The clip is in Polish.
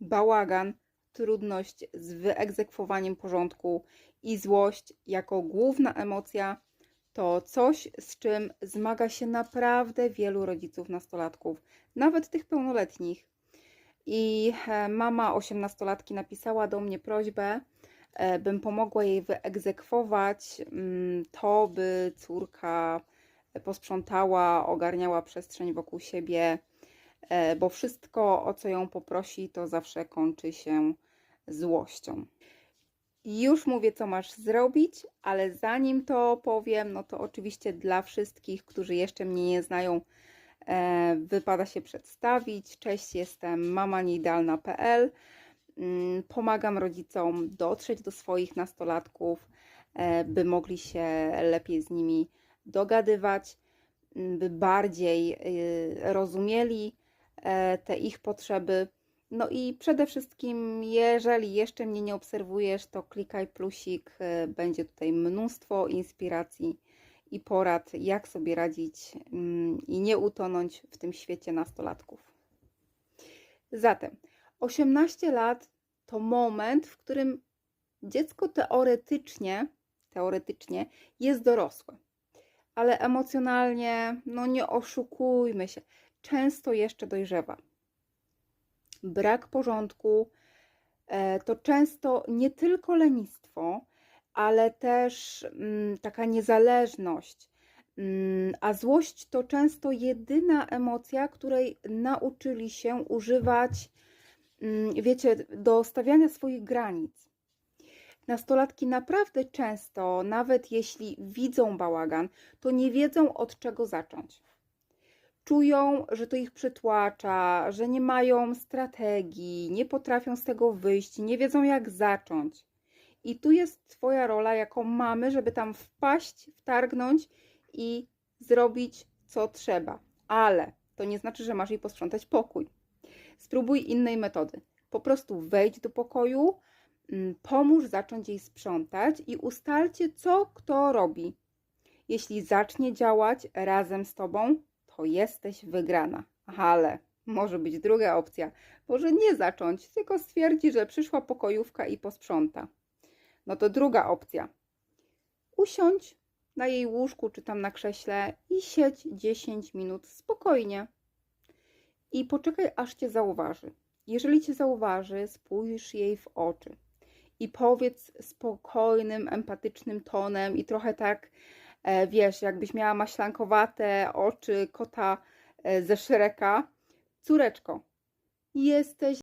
bałagan, trudność z wyegzekwowaniem porządku i złość jako główna emocja to coś, z czym zmaga się naprawdę wielu rodziców nastolatków, nawet tych pełnoletnich. I e, mama osiemnastolatki napisała do mnie prośbę, e, bym pomogła jej wyegzekwować mm, to, by córka posprzątała, ogarniała przestrzeń wokół siebie, e, bo wszystko, o co ją poprosi, to zawsze kończy się złością. Już mówię, co masz zrobić, ale zanim to powiem, no to oczywiście dla wszystkich, którzy jeszcze mnie nie znają, e, wypada się przedstawić. Cześć, jestem mamanidealna.pl. Mm, Pomagam rodzicom dotrzeć do swoich nastolatków, e, by mogli się lepiej z nimi dogadywać, m, by bardziej y, rozumieli e, te ich potrzeby. No i przede wszystkim, jeżeli jeszcze mnie nie obserwujesz, to klikaj plusik, e, będzie tutaj mnóstwo inspiracji i porad, jak sobie radzić mm, i nie utonąć w tym świecie nastolatków. Zatem 18 lat to moment, w którym dziecko teoretycznie, teoretycznie jest dorosłe, ale emocjonalnie, no nie oszukujmy się, często jeszcze dojrzewa. Brak porządku e, to często nie tylko lenistwo, ale też mm, taka niezależność. Mm, A złość to często jedyna emocja, której nauczyli się używać, mm, wiecie, do stawiania swoich granic. Nastolatki naprawdę często, nawet jeśli widzą bałagan, to nie wiedzą od czego zacząć. Czują, że to ich przytłacza, że nie mają strategii, nie potrafią z tego wyjść, nie wiedzą jak zacząć. I tu jest Twoja rola jako mamy, żeby tam wpaść, wtargnąć i zrobić co trzeba. Ale to nie znaczy, że masz jej posprzątać pokój. Spróbuj innej metody. Po prostu wejdź do pokoju, mm, pomóż zacząć jej sprzątać i ustalcie, co kto robi. Jeśli zacznie działać razem z tobą, to jesteś wygrana. Ale może być druga opcja. Może nie zacząć, tylko stwierdzi, że przyszła pokojówka i posprząta. No to druga opcja. Usiądź na jej łóżku czy tam na krześle i siedź 10 minut spokojnie. I poczekaj, aż cię zauważy. Jeżeli cię zauważy, spójrz jej w oczy i powiedz spokojnym, empatycznym tonem i trochę tak, wiesz, jakbyś miała maślankowate oczy kota e, ze Szreka. Córeczko, jesteś